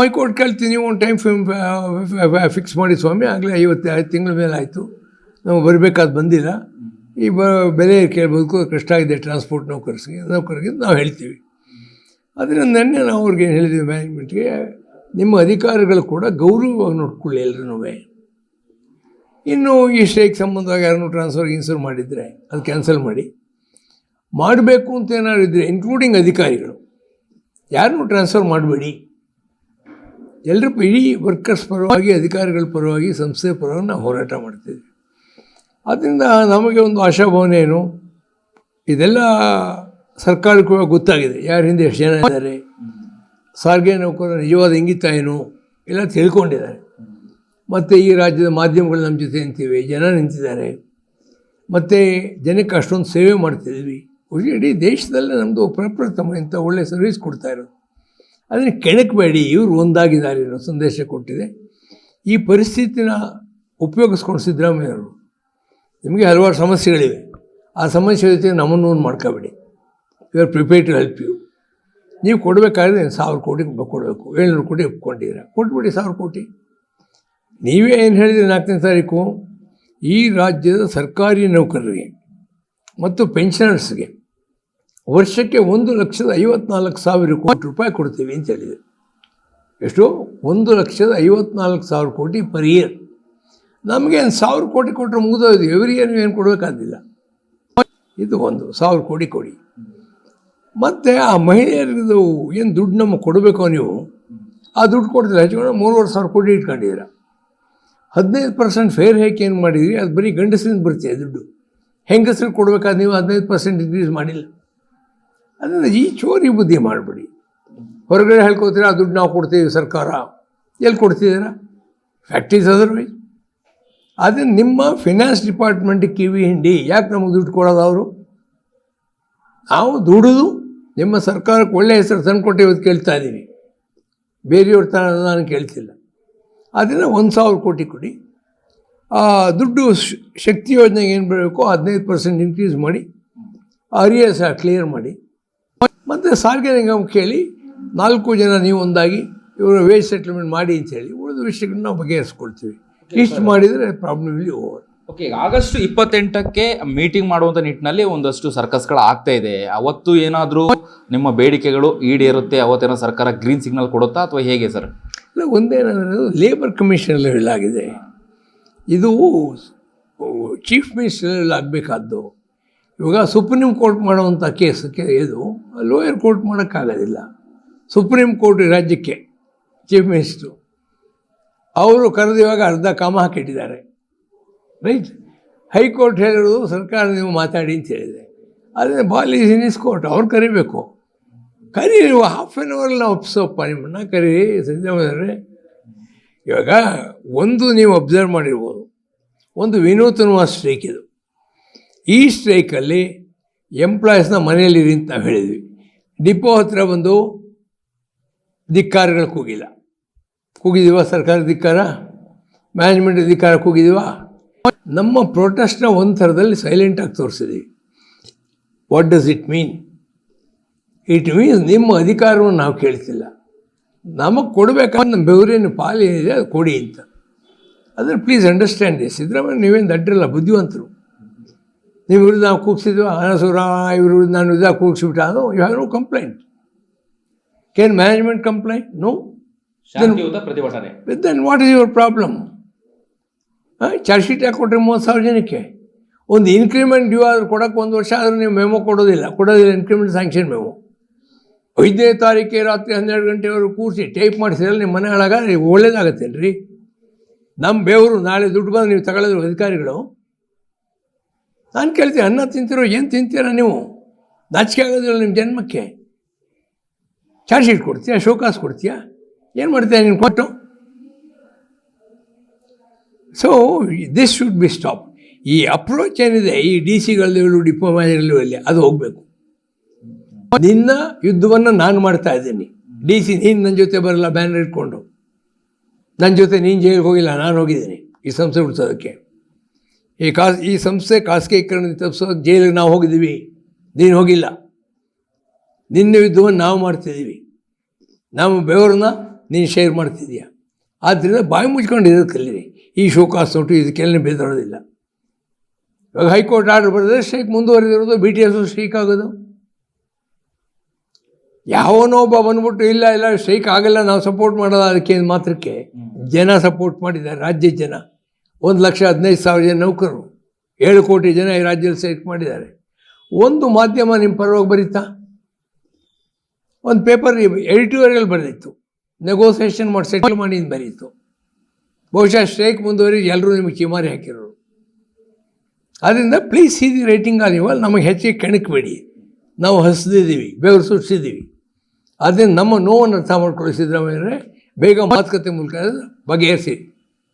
High court ಕೇಳ್ತೀನಿ ಒಂದು time fix ಮಾಡಿ ಸ್ವಾಮಿ, ಆಗಲೇ ಐವತ್ತು, ಐದು ತಿಂಗಳ ಮೇಲೆ ಆಯಿತು. ನಾವು ಬರಬೇಕಾದ ಬಂದಿಲ್ಲ. ಈ ಬ, ಬೆಲೆ ಕೇಳಬೇಕು ಕಷ್ಟ ಆಗಿದೆ ಟ್ರಾನ್ಸ್ಪೋರ್ಟ್ ನೌಕರ್ಸ್ಗೆ ನೌಕರಿಗೆ ನಾವು ಹೇಳ್ತೀವಿ. ಅದರಿಂದ ನೆನ್ನೆ ನಾವು ಅವ್ರಿಗೆ ಹೇಳಿದ್ವಿ ಮ್ಯಾನೇಜ್ಮೆಂಟ್ಗೆ ನಿಮ್ಮ ಅಧಿಕಾರಿಗಳು ಕೂಡ ಗೌರವವಾಗಿ ನೋಡ್ಕೊಳ್ಳಿ ಎಲ್ಲರೂ ಇನ್ನು ಈ ಸ್ಟ್ರೈಕ್ ಸಂಬಂಧವಾಗಿ ಯಾರನ್ನೂ ಟ್ರಾನ್ಸ್ಫರ್ ಇನ್ಸರ್ ಮಾಡಿದರೆ, ಅದು ಕ್ಯಾನ್ಸಲ್ ಮಾಡಿ. ಮಾಡಬೇಕು ಅಂತ ಏನಾದ್ರು ಇದ್ದರೆ ಇನ್ಕ್ಲೂಡಿಂಗ್ ಅಧಿಕಾರಿಗಳು. ಯಾರನ್ನೂ ಟ್ರಾನ್ಸ್ಫರ್ ಮಾಡಬೇಡಿ. ಎಲ್ಲರೂ ಇಡೀ ವರ್ಕರ್ಸ್ ಪರವಾಗಿ, ಅಧಿಕಾರಿಗಳ ಪರವಾಗಿ ಸಂಸ್ಥೆ ಪರವಾಗಿ ನಾವು ಹೋರಾಟ ಮಾಡ್ತಿದ್ವಿ. ಆದ್ದರಿಂದ ನಮಗೆ ಒಂದು ಆಶಾಭಾವನೆ ಏನು? ಇದೆಲ್ಲ ಸರ್ಕಾರಕ್ಕೂ ಗೊತ್ತಾಗಿದೆ. ಯಾರ ಹಿಂದೆ ಎಷ್ಟು ಜನ ಇದ್ದಾರೆ? ಸಾರಿಗೆ ನೌಕರರ ನಿಜವಾದ ಇಂಗಿತ ಏನು? ಎಲ್ಲ ತಿಳ್ಕೊಂಡಿದ್ದಾರೆ. ಮತ್ತು ಈ ರಾಜ್ಯದ ಮಾಧ್ಯಮಗಳು ನಮ್ಮ ಜೊತೆ ನಿಂತಿವೆ, ಜನ ನಿಂತಿದ್ದಾರೆ. ಮತ್ತು ಜನಕ್ಕೆ ಅಷ್ಟೊಂದು ಸೇವೆ ಮಾಡ್ತಿದ್ವಿ. ಇಡೀ ದೇಶದಲ್ಲೇ ನಮ್ಮದು ಪ್ರಪ್ರಥಮ ಇಂಥ ಒಳ್ಳೆಯ ಸರ್ವಿಸ್ ಕೊಡ್ತಾ ಇರೋದು. ಅದನ್ನು ಕೆಣಕಬೇಡಿ ಇವರು ಒಂದಾಗಿದ್ದಾರೆ ಅನ್ನೋ ಸಂದೇಶ ಕೊಟ್ಟಿದೆ. ಈ ಪರಿಸ್ಥಿತಿನ ಉಪಯೋಗಿಸ್ಕೊಂಡು ಸಿದ್ದರಾಮಯ್ಯವರು, ನಿಮಗೆ ಹಲವಾರು ಸಮಸ್ಯೆಗಳಿವೆ. ಆ ಸಮಸ್ಯೆ ಜೊತೆ ನಮ್ಮನ್ನು ಒಂದು ಮಾಡ್ಕೋಬೇಡಿ. You are prepare to help you ನೀವು ಕೊಡಬೇಕಾದ್ರೆ ಸಾವಿರ ಕೋಟಿ ಕೊಡಬೇಕು. ಏಳ್ನೂರು ಕೋಟಿ ಒಪ್ಕೊಂಡಿದ್ದೀರ? ಕೊಟ್ಬಿಡಿ ಸಾವಿರ ಕೋಟಿ. ನೀವೇ ಏನು ಹೇಳಿದ್ರಿ ನಾಲ್ಕನೇ ತಾರೀಕು? ಈ ರಾಜ್ಯದ ಸರ್ಕಾರಿ ನೌಕರರಿಗೆ ಮತ್ತು ಪೆನ್ಷನರ್ಸ್ಗೆ ವರ್ಷಕ್ಕೆ ಒಂದು ಲಕ್ಷದ ಐವತ್ನಾಲ್ಕು ಸಾವಿರ ಕೋಟಿ ರೂಪಾಯಿ ಕೊಡ್ತೀವಿ ಅಂತ ಹೇಳಿದೆ ಎಷ್ಟು? ಒಂದು ಲಕ್ಷದ ಐವತ್ನಾಲ್ಕು ಸಾವಿರ ಕೋಟಿ ಪರ್ ಇಯರ್ ನಮಗೆ ಒಂದು ಸಾವಿರ ಕೋಟಿ ಕೊಟ್ಟರೆ ಮುಗಿದೋದು ಎವ್ರಿ ಇಯರ್ ಏನು ಕೊಡಬೇಕಾದಿಲ್ಲ ಇದು ಒಂದು ಸಾವಿರ ಕೋಟಿ ಕೊಡಿ. ಮತ್ತು ಆ ಮಹಿಳೆಯರಿದು ಏನು ದುಡ್ಡು ನಮಗೆ ಕೊಡಬೇಕು ನೀವು, ಆ ದುಡ್ಡು ಕೊಡ್ತೀರ? ಹೆಚ್ಚು ಮೂರುವರೆ ಸಾವಿರ ಕೋಟಿ ಇಟ್ಕೊಂಡಿದ್ದೀರ. ಹದಿನೈದು ಪರ್ಸೆಂಟ್ ಫೇರ್ ಹೇಗೆ ಏನು ಮಾಡಿದ್ರಿ ಅದು ಬರೀ ಗಂಡಸರಿಂದ ಬರ್ತೀವಿ ದುಡ್ಡು. ಹೆಂಗಸರು ಕೊಡಬೇಕಾದ್ರೆ ನೀವು ಹದಿನೈದು ಪರ್ಸೆಂಟ್ ಇನ್ಕ್ರೀಸ್ ಮಾಡಿಲ್ಲ. ಅದನ್ನು ಈ ಚೋರಿ ಬುದ್ಧಿ ಮಾಡಿಬಿಡಿ. ಹೊರಗಡೆ ಹೇಳ್ಕೊತೀರಾ ದುಡ್ಡು ನಾವು ಕೊಡ್ತೀವಿ ಸರ್ಕಾರ. ಎಲ್ಲಿ ಕೊಡ್ತಿದ್ದೀರಾ? ಫ್ಯಾಕ್ಟ್ರೀಸ್ ಅದರ್ವೈಸ್ ಅದನ್ನು ನಿಮ್ಮ ಫಿನಾನ್ಸ್ ಡಿಪಾರ್ಟ್ಮೆಂಟ್ ಕಿವಿ ಹಿಂಡಿ, ಯಾಕೆ ನಮಗೆ ದುಡ್ಡು ಕೊಡೋದು ಅವರು? ನಾವು ದುಡಿದು ನಿಮ್ಮ ಸರ್ಕಾರಕ್ಕೆ ಒಳ್ಳೆ ಹೆಸರು ತಂದುಕೊಟ್ಟು ಇವತ್ತು ಕೇಳ್ತಾ ಇದ್ದೀವಿ. ಬೇರೆಯವ್ರ ಥರ ನಾನು ಕೇಳ್ತಿಲ್ಲ. ಅದನ್ನು ಒಂದು ಸಾವಿರ ಕೋಟಿ ಕೊಡಿ. ದುಡ್ಡು ಶಕ್ತಿ ಯೋಜನೆಗೆ ಏನು ಬೇಕೋ ಹದಿನೈದು ಪರ್ಸೆಂಟ್ ಇನ್ಕ್ರೀಸ್ ಮಾಡಿ ಅರಿಯಸ ಕ್ಲಿಯರ್ ಮಾಡಿ. ಮತ್ತು ಸಾರಿಗೆ ನಿಗಮ ಕೇಳಿ ನಾಲ್ಕು ಜನ ನೀವು ಒಂದಾಗಿ ಇವರು ವೇಜ್ ಸೆಟ್ಲ್ಮೆಂಟ್ ಮಾಡಿ ಅಂತ ಹೇಳಿ ಉಳಿದ ವಿಷಯಗಳನ್ನ ನಾವು ಬಗೆಹರಿಸ್ಕೊಳ್ತೀವಿ. ಇಷ್ಟು ಮಾಡಿದರೆ ಪ್ರಾಬ್ಲಮ್ ಇಲ್ಲಿ ಓವರ್ ಓಕೆ ಆಗಸ್ಟ್ ಇಪ್ಪತ್ತೆಂಟಕ್ಕೆ ಮೀಟಿಂಗ್ ಮಾಡುವಂಥ ನಿಟ್ಟಿನಲ್ಲಿ ಒಂದಷ್ಟು ಸರ್ಕಸ್ಗಳು ಆಗ್ತಾ ಇದೆ. ಅವತ್ತು ಏನಾದರೂ ನಿಮ್ಮ ಬೇಡಿಕೆಗಳು ಈಡೇರುತ್ತೆ ಅವತ್ತೇನೋ ಸರ್ಕಾರ ಗ್ರೀನ್ ಸಿಗ್ನಲ್ ಕೊಡುತ್ತಾ ಅಥವಾ ಹೇಗೆ ಸರ್ ಇಲ್ಲ ಒಂದೇನಂದ್ರೆ ಲೇಬರ್ ಕಮಿಷನ್ ಲೆವೆಲ್ ಆಗಿದೆ ಇದು ಚೀಫ್ ಮಿನಿಸ್ಟರಲ್ಲಿ ಆಗಬೇಕಾದ್ದು ಇವಾಗ ಸುಪ್ರೀಂ ಕೋರ್ಟ್ ಮಾಡುವಂಥ ಕೇಸಕ್ಕೆ ಇದು ಲೋಯರ್ ಕೋರ್ಟ್ ಮಾಡೋಕ್ಕಾಗೋದಿಲ್ಲ. ಸುಪ್ರೀಂ ಕೋರ್ಟ್ ರಾಜ್ಯಕ್ಕೆ ಚೀಫ್ ಮಿನಿಸ್ಟ್ರು ಅವರು ಕರೆದು ಅರ್ಧ ಕಾಮ ಹಾಕಿಟ್ಟಿದ್ದಾರೆ. ರೈಟ್? ಹೈಕೋರ್ಟ್ ಹೇಳಿರೋದು ಸರ್ಕಾರ ನೀವು ಮಾತಾಡಿ ಅಂತ ಹೇಳಿದೆ ಆದರೆ ಬಾಲಿ ಇಸ್ ಕೋರ್ಟ್ ಅವ್ರು ಕರಿಬೇಕು. ಕರಿ ನೀವು ಹಾಫ್ ಆನ್ ಅವರಲ್ಲಿ ನಾವು ಒಪ್ಸೋಪ್ಪ ನಿಮ್ಮನ್ನ ಕರಿ ಸಿದ್ದರಾಮಯ್ಯವ್ರೆ ಇವಾಗ ಒಂದು ನೀವು ಅಬ್ಸರ್ವ್ ಮಾಡಿರ್ಬೋದು. ಒಂದು ವಿನೂತನವಾದ ಸ್ಟ್ರೈಕ್ ಇದು. ಈ ಸ್ಟ್ರೈಕಲ್ಲಿ ಎಂಪ್ಲಾಯೀಸ್ನ ಮನೆಯಲ್ಲಿರಿ ಅಂತ ನಾವು ಹೇಳಿದ್ವಿ. ಡಿಪೋ ಹತ್ರ ಬಂದು ಧಿಕ್ಕಾರಗಳು ಕೂಗಿಲ್ಲ. ಕೂಗಿದೀವ ಸರ್ಕಾರ ಧಿಕ್ಕಾರ? ಮ್ಯಾನೇಜ್ಮೆಂಟ್ ಧಿಕ್ಕಾರ ಕೂಗಿದೀವ? ನಮ್ಮ ಪ್ರೊಟೆಸ್ಟ್ನ ಒಂದು ಥರದಲ್ಲಿ ಸೈಲೆಂಟಾಗಿ ತೋರಿಸಿದ್ವಿ. What does it mean it means ನಿಮ್ಮ ಅಧಿಕಾರವನ್ನು ನಾವು ಕೇಳ್ತಿಲ್ಲ. ನಮಗೆ ಕೊಡಬೇಕಾದ್ರೆ ನಮ್ಮ ಬೆವರಿನ ಪಾಲು ಏನಿದೆ ಅದು ಕೊಡಿ ಅಂತ. ಆದರೆ ಪ್ಲೀಸ್ ಅಂಡರ್ಸ್ಟ್ಯಾಂಡ್ ಸಿದ್ದರಾಮಯ್ಯ, ನೀವೇನು ದಡ್ಡರಲ್ಲ ಬುದ್ಧಿವಂತರು. ನೀವು ವಿರುದ್ಧ ನಾವು ಕೂಗ್ಸಿದ್ವಿ ಅನಸೂರ ಇವ್ರ ವಿರುದ್ಧ ನಾನು ವಿರುದ್ಧ ಕೂಗಿಸ್ಬಿಟ್ಟ ಅದು you have no complaint can management complaint no ಪ್ರತಿಭಟನೆ. Then what is your problem charge sheet ಯಾಕೆ ಕೊಟ್ಟರೆ ಮೂವತ್ತು ಸಾವಿರ ಜನಕ್ಕೆ? ಒಂದು ಇನ್ಕ್ರಿಮೆಂಟ್ ಡ್ಯೂ ಆದರೂ ಕೊಡೋಕ್ಕೆ ಒಂದು ವರ್ಷ ಆದರೂ ನೀವು ಮೆಮೊ ಕೊಡೋದಿಲ್ಲ. ಕೊಡೋದಿಲ್ಲ ಇನ್ಕ್ರಿಮೆಂಟ್ ಸ್ಯಾಂಕ್ಷನ್ ಮೆಮೊ ಐದನೇ ತಾರೀಕಿಗೆ ರಾತ್ರಿ ಹನ್ನೆರಡು ಗಂಟೆವರೆಗೂ ಕೂರಿಸಿ ಟೈಪ್ ಮಾಡಿಸಿದ್ರೆ ನಿಮ್ಮ ಮನೆ ಒಳಗ ಒಳ್ಳೇದಾಗತ್ತೇನು ರೀ ನಮ್ಮ ಬೇವರು ನಾಳೆ ದುಡ್ಡು ಬಂದು ನೀವು ತಗೊಳ್ಳೋದು ಅಧಿಕಾರಿಗಳು ನಾನು ಕೇಳ್ತೀನಿ, ಅನ್ನ ತಿಂತಿರೋ, ಏನು ತಿಂತೀರ ನೀವು? ನಾಚಿಕೆ ಆಗೋದಿಲ್ಲ ನಿಮ್ಮ ಜನ್ಮಕ್ಕೆ. ಚಾರ್ಜ್ ಶೀಟ್ ಕೊಡ್ತೀಯಾ ಶೋಕಾಸ್ ಕೊಡ್ತೀಯಾ? ಏನು ಮಾಡ್ತೀಯ ನೀನು ಕೊಟ್ಟು? So this should be stop ಈ ಅಪ್ರೋಚ್ ಏನಿದೆ, ಈ ಡಿ ಸಿಗಳಲ್ಲೂ ಡಿಪ್ಲೊಮಾದಲ್ಲೂ ಅಲ್ಲಿ ಅದು ಹೋಗಬೇಕು. ನಿನ್ನ ಯುದ್ಧವನ್ನು ನಾನು ಮಾಡ್ತಾ ಇದ್ದೀನಿ. ಡಿ ಸಿ ನೀನು ನನ್ನ ಜೊತೆ ಬರಲ್ಲ ಬ್ಯಾನರ್ ಇಟ್ಕೊಂಡು. ನನ್ನ ಜೊತೆ ನೀನು ಜೈಲಿಗೆ ಹೋಗಿಲ್ಲ, ನಾನು ಹೋಗಿದ್ದೀನಿ. ಈ ಸಂಸ್ಥೆ ಉಳಿಸೋದಕ್ಕೆ ಈ ಕಾಸ್ ಈ ಸಂಸ್ಥೆ ಖಾಸಗೀಕರಣ ತಪ್ಪಿಸೋಕೆ ಜೈಲಿಗೆ ನಾವು ಹೋಗಿದ್ದೀವಿ. ನೀನು ಹೋಗಿಲ್ಲ. ನಿನ್ನ ಯುದ್ಧವನ್ನು ನಾವು ಮಾಡ್ತಿದ್ದೀವಿ. ನಾವು ಬೆವರನ್ನ ನೀನು ಶೇರ್ ಮಾಡ್ತಿದ್ದೀಯ. ಆದ್ದರಿಂದ ಬಾಯಿ ಮುಚ್ಕೊಂಡು ಇರೋದು ಕಲೀರಿ ಈ ಶೋಕಾಸ್ ನೋಟು ಇದಕ್ಕೆಲ್ಲ ಬೆದರೋದಿಲ್ಲ ಇವಾಗ ಹೈಕೋರ್ಟ್ ಆರ್ಡರ್ ಬರೆದ್ರೆ ಸ್ಟ್ರೈಕ್ ಮುಂದುವರೆದಿರೋದು ಬಿ ಟಿ ಎಸ್ ಸ್ಟ್ರೈಕ್ ಆಗೋದು. ಯಾವನೋ ಒಬ್ಬ ಬಂದ್ಬಿಟ್ಟು ಇಲ್ಲ ಇಲ್ಲ ಸ್ಟ್ರೈಕ್ ಆಗಲ್ಲ ನಾವು ಸಪೋರ್ಟ್ ಮಾಡೋದು ಅದಕ್ಕೆ ಮಾತ್ರಕ್ಕೆ ಜನ ಸಪೋರ್ಟ್ ಮಾಡಿದ್ದಾರೆ ರಾಜ್ಯದ ಜನ. ಒಂದು ಲಕ್ಷ ಹದಿನೈದು ಸಾವಿರ ಜನ ನೌಕರರು, ಏಳು ಕೋಟಿ ಜನ ಈ ರಾಜ್ಯದಲ್ಲಿ ಸೆಲೆಕ್ಟ್ ಮಾಡಿದ್ದಾರೆ. ಒಂದು ಮಾಧ್ಯಮ ನಿಮ್ಮ ಪರವಾಗಿ ಬರೀತಾ? ಒಂದು ಪೇಪರ್ ಎಡಿಟೋರಿಯಲ್ ಬರೆದಿತ್ತು. ನೆಗೋಸಿಯೇಷನ್ ಮಾಡಿ ಸೆಟಲ್ ಮಾಡಿ ಬರೀತು. ಬಹುಶಃ ಸ್ಟ್ರೈಕ್ ಮುಂದುವರಿ ಎಲ್ಲರೂ ನಿಮಗೆ ಚಿಮಾರಿ ಹಾಕಿರೋರು. ಆದ್ದರಿಂದ ಪ್ಲೀಸ್ ಸಿ ದಿ ರೈಟಿಂಗ್ ಆ ಇವಾಗ ನಮಗೆ ಹೆಚ್ಚಿಗೆ ಕೆಣಕಬೇಡಿ. ನಾವು ಹಸಿದಿದ್ದೀವಿ, ಬೆವರು ಸುರಿಸಿದ್ದೀವಿ ಅದರಿಂದ ನಮ್ಮ ನೋವನ್ನು ಅರ್ಥ ಮಾಡ್ಕೊಳ್ಳಿ ಬೇಗ ಮಾತುಕತೆ ಮೂಲಕ ಬಗೆಹರಿಸಿ.